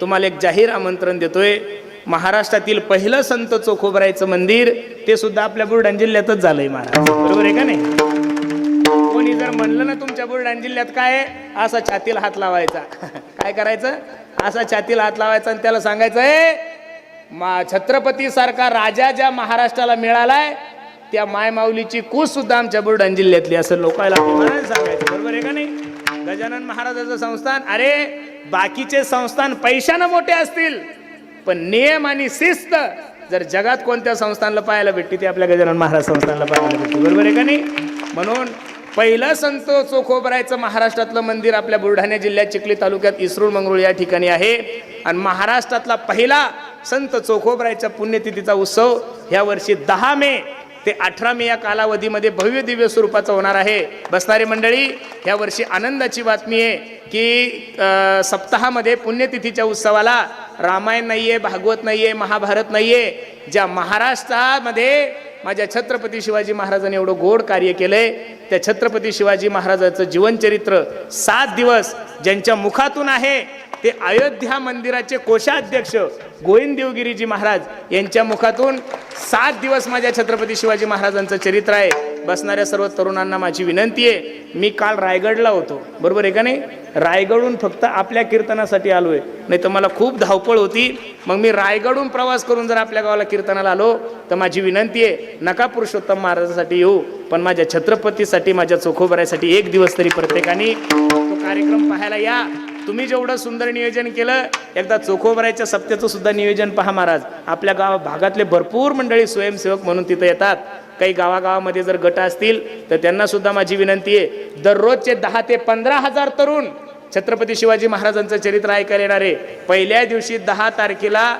तुम्हाला एक जाहीर आमंत्रण देतोय. महाराष्ट्रातील पहिलं संत चोखोबरायचं मंदिर ते सुद्धा आपल्या बुलढाणा जिल्ह्यातच झालंय महाराज. बरोबर आहे का नाही? कोणी जर म्हणलं ना तुमच्या बुलढाणा जिल्ह्यात काय असा छातीला हात लावायचा. काय करायचं? असा छातीला हात लावायचा आणि त्याला सांगायचं मा छत्रपती सारखा राजा ज्या महाराष्ट्राला मिळालाय त्या माय माऊलीची कूस सुद्धा आमच्या बुलढाणा जिल्ह्यातली. असं लोकांना सांगायचं. बरोबर आहे का नाही? गजानन महाराजाचं संस्थान. अरे बाकीचे संस्थान पैशानं मोठे असतील पण नियम आणि शिस्त जर जगात कोणत्या संस्थानला पाहायला भेटते ते आपल्या गजानन महाराज संस्थानला पाहायला भेटते बरोबर आहे का नाही? म्हणून पहिलं संत चोखोबरायचं महाराष्ट्रातलं मंदिर आपल्या बुलढाणा जिल्ह्यात चिखली तालुक्यात इसरूळ मंगरूळ या ठिकाणी आहे. आणि महाराष्ट्रातला पहिला संत चोखोबरायच्या पुण्यतिथीचा उत्सव ह्या वर्षी दहा मे ते अठरा मे या कालावधीमध्ये भव्य दिव्य स्वरूपाचं होणार आहे. बसणारी मंडळी या वर्षी आनंदाची बातमी आहे की सप्ताहामध्ये पुण्यतिथीच्या उत्सवाला रामायण नाहीये भागवत नाहीये महाभारत नाहीये. ज्या महाराष्ट्रामध्ये माझ्या छत्रपती शिवाजी महाराजांनी एवढं गोड कार्य केलंय त्या छत्रपती शिवाजी महाराजाचं जीवनचरित्र सात दिवस ज्यांच्या मुखातून आहे ते अयोध्या मंदिराचे कोषाध्यक्ष गोविंद देवगिरीजी महाराज यांच्या मुखातून सात दिवस माझ्या छत्रपती शिवाजी महाराजांचं चरित्र आहे. बसणाऱ्या सर्व तरुणांना माझी विनंती आहे मी काल रायगडला होतो. बरोबर आहे का नाही? रायगडहून फक्त आपल्या कीर्तनासाठी आलोय. नाही तर मला खूप धावपळ होती. मग मी रायगडहून प्रवास करून जर आपल्या गावाला कीर्तनाला आलो तर माझी विनंती आहे नका पुरुषोत्तम महाराजासाठी येऊ पण माझ्या छत्रपतीसाठी माझ्या चोखोबऱ्यासाठी एक दिवस तरी प्रत्येकाने तो कार्यक्रम पाहायला या. तुम्ही जेवढं सुंदर नियोजन केलं एकदा चोखोबरायच्या सप्त्याचं सुद्धा नियोजन पहा महाराज. आपल्या गाव भागातले भरपूर मंडळी स्वयंसेवक म्हणून तिथं येतात. काही गावागावामध्ये जर गट असतील तर त्यांना सुद्धा माझी विनंती आहे. दररोजचे दहा ते पंधरा हजार तरुण छत्रपती शिवाजी महाराजांचं चरित्र ऐकायला येणार आहे. पहिल्या दिवशी दहा तारखेला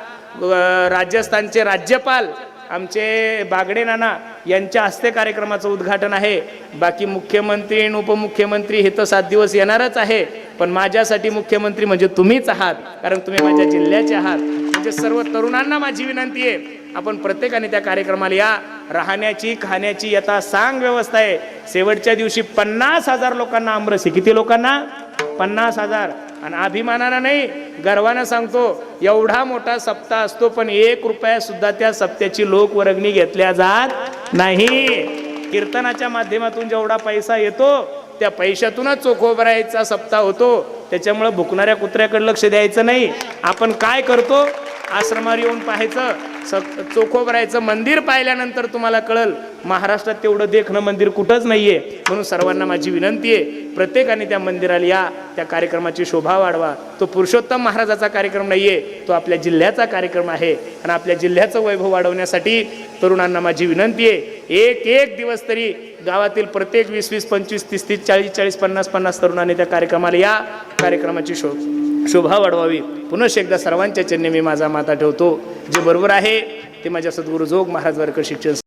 राजस्थानचे राज्यपाल आमचे बागडे नाना यांच्या हस्ते कार्यक्रमाचं उद्घाटन आहे. बाकी मुख्यमंत्री आणि उपमुख्यमंत्री हे तर सात दिवस येणारच आहे. पण माझ्यासाठी मुख्यमंत्री म्हणजे तुम्हीच आहात. कारण तुम्ही माझ्या जिल्ह्याचे आहात. म्हणजे सर्व तरुणांना माझी विनंती आहे. आपण प्रत्येकाने त्या कार्यक्रमाला या. राहण्याची खाण्याची यथा सांग व्यवस्था आहे. शेवटच्या दिवशी पन्नास हजार लोकांना आमरस आहे. किती लोकांना? पन्नास हजार. आणि अभिमानानं नाही गर्वानं सांगतो एवढा मोठा सप्ताह असतो पण एक रुपया सुद्धा त्या सप्त्याची लोक वर्गणी घेतल्या जात नाही. कीर्तनाच्या माध्यमातून जेवढा पैसा येतो त्या पैशातूनच चोखोबरायचा सप्ताह होतो. त्याच्यामुळं भुकणाऱ्या कुत्र्याकडे लक्ष द्यायचं नाही. आपण काय करतो? आश्रमावर येऊन पाहायचं स चोखोबरायचं मंदिर पाहिल्यानंतर तुम्हाला कळल महाराष्ट्रात तेवढं देखणं मंदिर कुठंच नाही आहे म्हणून सर्वांना माझी विनंती आहे प्रत्येकाने त्या मंदिराला या त्या कार्यक्रमाची शोभा वाढवा. तो पुरुषोत्तम महाराजाचा कार्यक्रम नाहीये तो आपल्या जिल्ह्याचा कार्यक्रम आहे. आणि आपल्या जिल्ह्याचं वैभव वाढवण्यासाठी तरुणांना माझी विनंती आहे एक एक दिवस तरी गावातील प्रत्येक वीस वीस पंचवीस तीस तीस चाळीस चाळीस पन्नास पन्नास तरुणांनी त्या कार्यक्रमाला या कार्यक्रमाची शो शोभा वाढवावी. पुनश एकदा सर्वांच्या चरणी मी माझा माता ठेवतो. जे बरोबर आहे ते माझ्या सद्गुरू जोग महाराज वर्ग शिक्षण